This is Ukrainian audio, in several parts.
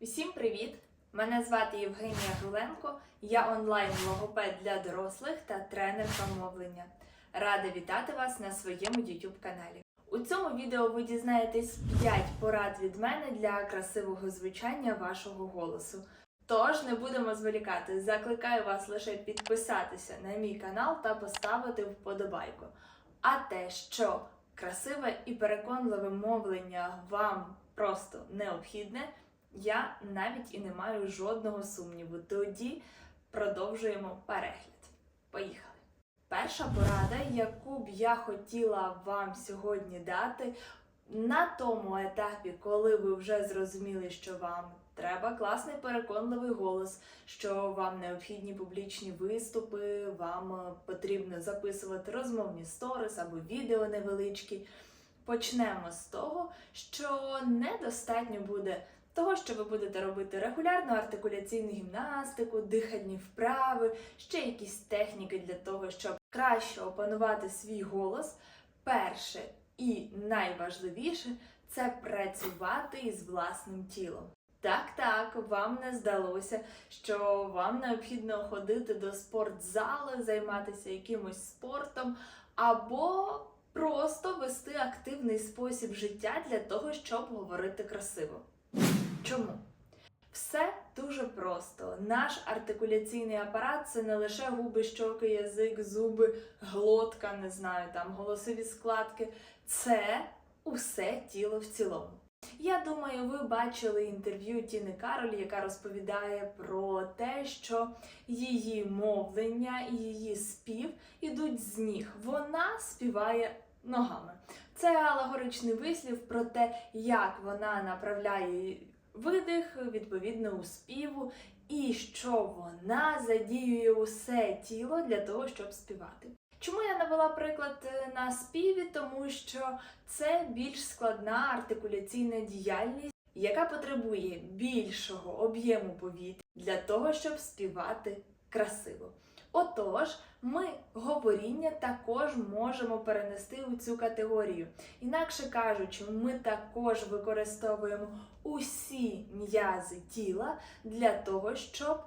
Всім привіт! Мене звати Євгенія Груленко, я онлайн-логопед для дорослих та тренерка мовлення. Рада вітати вас на своєму YouTube каналі. У цьому відео ви дізнаєтесь 5 порад від мене для красивого звучання вашого голосу. Тож не будемо зволікати. Закликаю вас лише підписатися на мій канал та поставити вподобайку. А те, що красиве і переконливе мовлення вам просто необхідне, я навіть і не маю жодного сумніву. Тоді продовжуємо перегляд. Поїхали! Перша порада, яку б я хотіла вам сьогодні дати, на тому етапі, коли ви вже зрозуміли, що вам треба класний переконливий голос, що вам необхідні публічні виступи, вам е, потрібно записувати розмовні сторіс або відео невеличкі. Почнемо з того, що недостатньо буде того, що ви будете робити регулярну артикуляційну гімнастику, дихальні вправи, ще якісь техніки для того, щоб краще опанувати свій голос. Перше і найважливіше це працювати із власним тілом. Так, так, вам не здалося, що вам необхідно ходити до спортзали, займатися якимось спортом, або просто вести активний спосіб життя для того, щоб говорити красиво. Чому? Все дуже просто. Наш артикуляційний апарат це не лише губи, щоки, язик, зуби, глотка, не знаю, там голосові складки. Це усе тіло в цілому. Я думаю, ви бачили інтерв'ю Тіни Кароль, яка розповідає про те, що її мовлення і її спів ідуть з ніг. Вона співає ногами. Це алегоричний вислів про те, як вона направляє видих відповідно у співу, і що вона задіює усе тіло для того, щоб співати. Чому я навела приклад е, на співі? Тому що це більш складна артикуляційна діяльність, яка потребує більшого об'єму повітря для того, щоб співати красиво. Отож, ми говоріння також можемо перенести у цю категорію. Інакше кажучи, ми також використовуємо усі м'язи тіла для того, щоб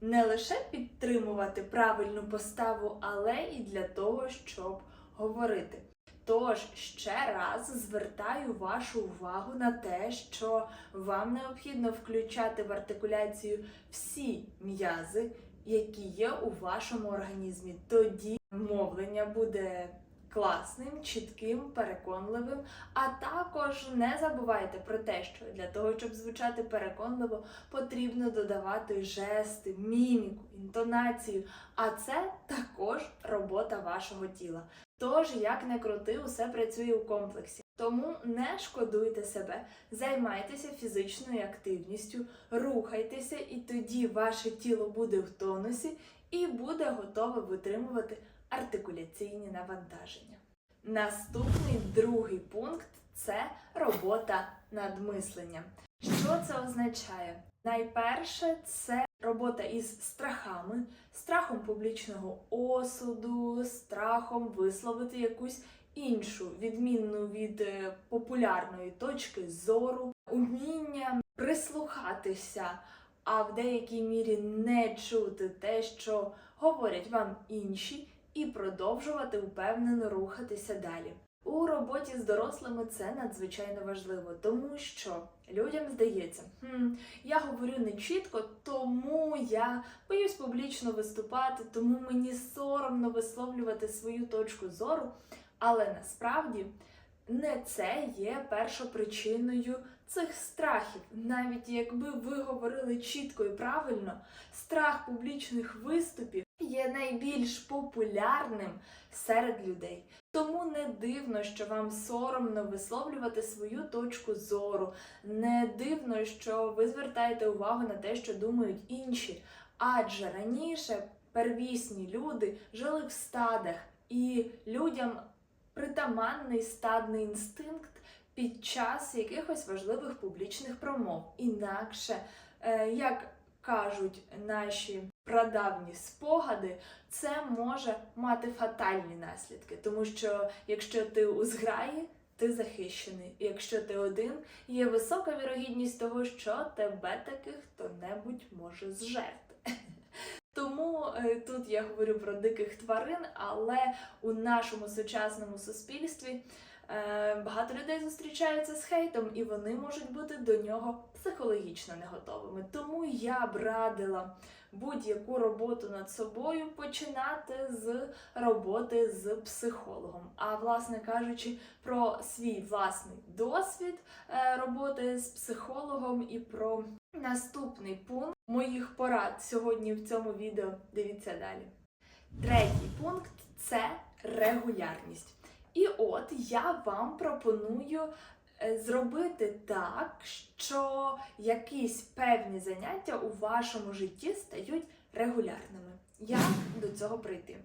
не лише підтримувати правильну поставу, але і для того, щоб говорити. Тож ще раз звертаю вашу увагу на те, що вам необхідно включати в артикуляцію всі м'язи, які є у вашому організмі. Тоді мовлення буде класним, чітким, переконливим. А також не забувайте про те, що для того, щоб звучати переконливо, потрібно додавати жести, міміку, інтонацію. А це також робота вашого тіла. Тож, як не крути, усе працює у комплексі. Тому не шкодуйте себе, займайтеся фізичною активністю, рухайтеся, і тоді ваше тіло буде в тонусі і буде готове витримувати артикуляційні навантаження. Наступний другий пункт це робота над мисленням. Що це означає? Найперше, це робота із страхами, страхом публічного осуду, страхом висловити якусь іншу, відмінну від е, популярної точки зору, уміння прислухатися, а в деякій мірі не чути те, що говорять вам інші, і продовжувати впевнено рухатися далі. У роботі з дорослими це надзвичайно важливо, тому що людям здається, хм, я говорю не чітко, тому я боюсь публічно виступати, тому мені соромно висловлювати свою точку зору. Але насправді не це є першопричиною цих страхів. Навіть якби ви говорили чітко і правильно, страх публічних виступів є найбільш популярним серед людей. Тому не дивно, що вам соромно висловлювати свою точку зору. Не дивно, що ви звертаєте увагу на те, що думають інші. Адже раніше первісні люди жили в стадах, і людям притаманний стадний інстинкт під час якихось важливих публічних промов. Інакше, е, як кажуть наші прадавні спогади, це може мати фатальні наслідки, тому що якщо ти у зграї ти захищений. І Якщо ти один, є висока вірогідність того, що тебе таки хто-небудь може зжерти. Тому е, тут я говорю про диких тварин, але у нашому сучасному суспільстві е, багато людей зустрічаються з хейтом, і вони можуть бути до нього психологічно не готовими. Тому я б радила будь-яку роботу над собою починати з роботи з психологом. А власне кажучи, про свій власний досвід е, роботи з психологом і про наступний пункт моїх порад сьогодні в цьому відео. Дивіться далі. Третій пункт це регулярність. І от я вам пропоную е, зробити так, що якісь певні заняття у вашому житті стають регулярними. Як до цього прийти?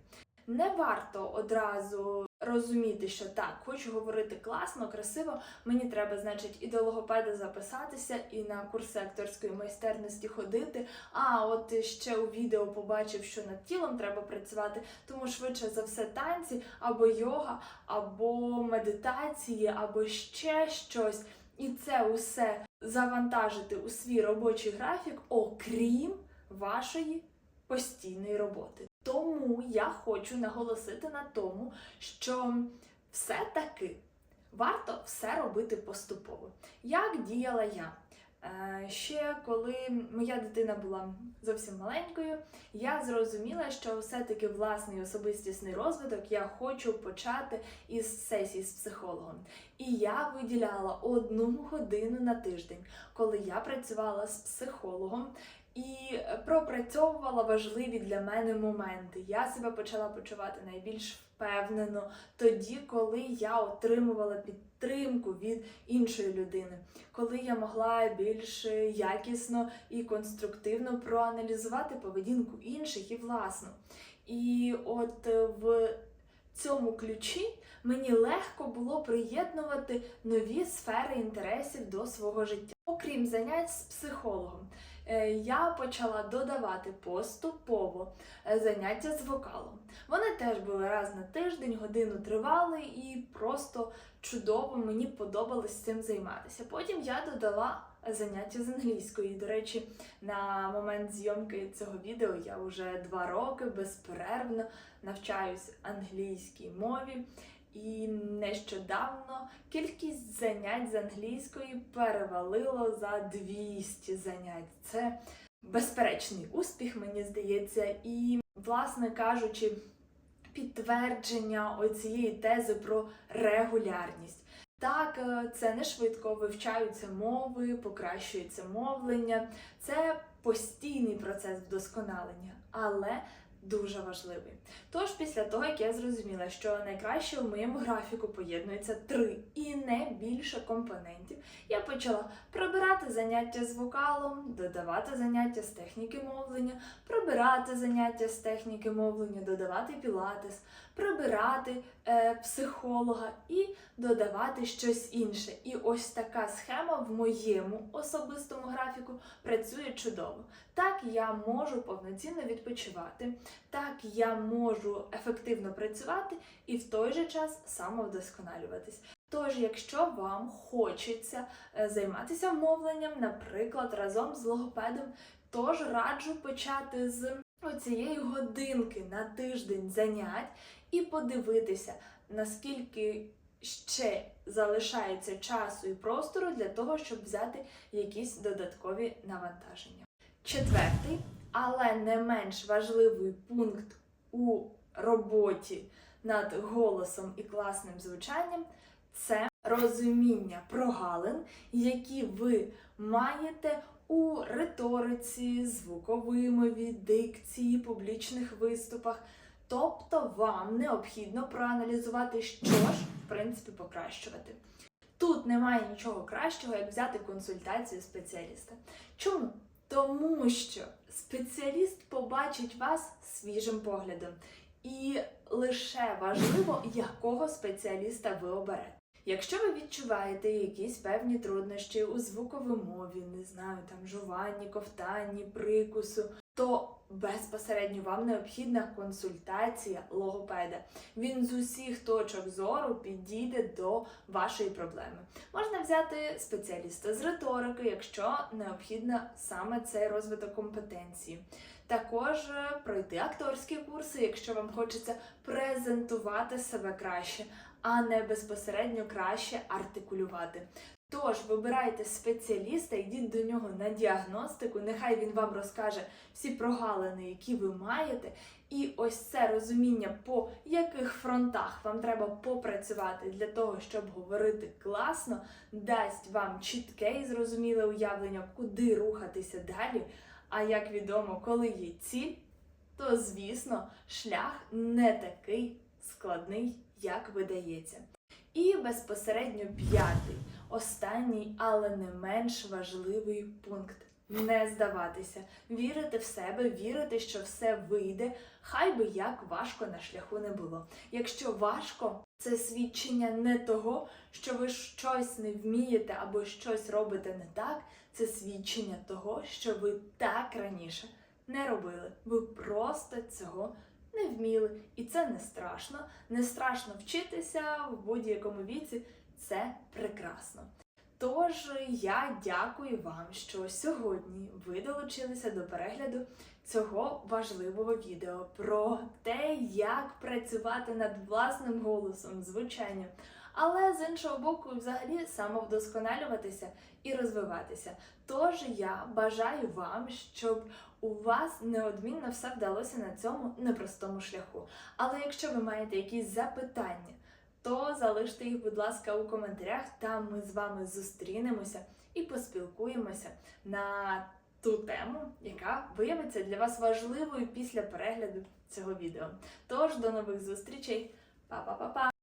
Не варто одразу розуміти, що так, хочу говорити класно, красиво. Мені треба, значить, і до логопеда записатися, і на курси акторської майстерності ходити. А от ще у відео побачив, що над тілом треба працювати, тому швидше за все танці, або йога, або медитації, або ще щось. І це усе завантажити у свій робочий графік, окрім вашої постійної роботи. Тому я хочу наголосити на тому, що все-таки варто все робити поступово. Як діяла я? Е, Ще коли моя дитина була зовсім маленькою, я зрозуміла, що все-таки власний особистісний розвиток я хочу почати із сесії з психологом. І я виділяла одну годину на тиждень, коли я працювала з психологом і пропрацьовувала важливі для мене моменти. Я себе почала почувати найбільш впевнено тоді, коли я отримувала підтримку від іншої людини, коли я могла більш якісно і конструктивно проаналізувати поведінку інших і власну. І от е, в цьому ключі мені легко було приєднувати нові сфери інтересів до свого життя. Окрім занять з психологом, е, я почала додавати поступово е, заняття з вокалом. Вони теж були раз на тиждень, годину тривали і просто чудово мені подобалось цим займатися. Потім я додала заняття з англійської. До речі, на момент зйомки цього відео я вже два роки безперервно навчаюсь англійській мові. І нещодавно кількість занять з англійської перевалило за 200 занять. Це безперечний успіх, мені здається, і, власне кажучи, підтвердження оцієї тези про регулярність. Так, е, це не швидко вивчаються мови, покращується мовлення. Це постійний процес вдосконалення, але дуже важливий. Тож, після того, як я зрозуміла, що найкраще в моєму графіку поєднується три і не більше компонентів, я почала пробирати заняття з вокалом, додавати заняття з техніки мовлення, пробирати заняття з техніки мовлення, додавати пілатес, прибирати е, психолога і додавати щось інше. І ось така схема в моєму особистому графіку працює чудово. Так я можу повноцінно відпочивати, так я можу ефективно працювати і в той же час самовдосконалюватись. Тож, якщо вам хочеться е, займатися мовленням, наприклад, разом з логопедом, тож раджу почати з оцієї годинки на тиждень занять і подивитися, наскільки ще залишається часу і простору для того, щоб взяти якісь додаткові навантаження. Четвертий, але не менш важливий пункт у роботі над голосом і класним звучанням це розуміння прогалин, які ви маєте у риториці, звуковимові, дикції, публічних виступах. Тобто вам необхідно проаналізувати, що ж, в принципі, покращувати. Тут немає нічого кращого, як взяти консультацію спеціаліста. Чому? Тому що спеціаліст побачить вас свіжим поглядом. І лише важливо, якого спеціаліста ви оберете. Якщо ви відчуваєте якісь певні труднощі у звуковій мові, не знаю, там жуванні, ковтанні, прикусу, то безпосередньо вам необхідна консультація логопеда. Він з усіх точок зору підійде до вашої проблеми. Можна взяти спеціаліста з риторики, якщо необхідно саме цей розвиток компетенції. Також е, пройти акторські курси, якщо вам хочеться презентувати себе краще, а не безпосередньо краще артикулювати. Тож вибирайте спеціаліста, йдіть до нього на діагностику, нехай він вам розкаже всі прогалини, які ви маєте, і ось це розуміння, по яких фронтах вам треба попрацювати для того, щоб говорити класно, дасть вам чітке і зрозуміле уявлення, куди рухатися далі. А як відомо, коли є ціль, то звісно шлях не такий складний, як видається. І безпосередньо п'ятий, останній, але не менш важливий пункт. Не здаватися, вірити в себе, вірити, що все вийде, хай би як важко на шляху не було. Якщо важко, це свідчення не того, що ви щось не вмієте або щось робите не так, це свідчення того, що ви так раніше не робили. Ви просто цього не вміли. І це не страшно. Не страшно вчитися в будь-якому віці. Це прекрасно. Тож я дякую вам, що сьогодні ви долучилися до перегляду цього важливого відео про те, як працювати над власним голосом, звучанням, але з іншого боку, взагалі самовдосконалюватися і розвиватися. Тож я бажаю вам, щоб у вас неодмінно все вдалося на цьому непростому шляху. Але якщо ви маєте якісь запитання, то залиште їх, будь ласка, у коментарях. Там ми з вами зустрінемося і поспілкуємося на ту тему, яка виявиться для вас важливою після перегляду цього відео. Тож до нових зустрічей, Па-па-па-па!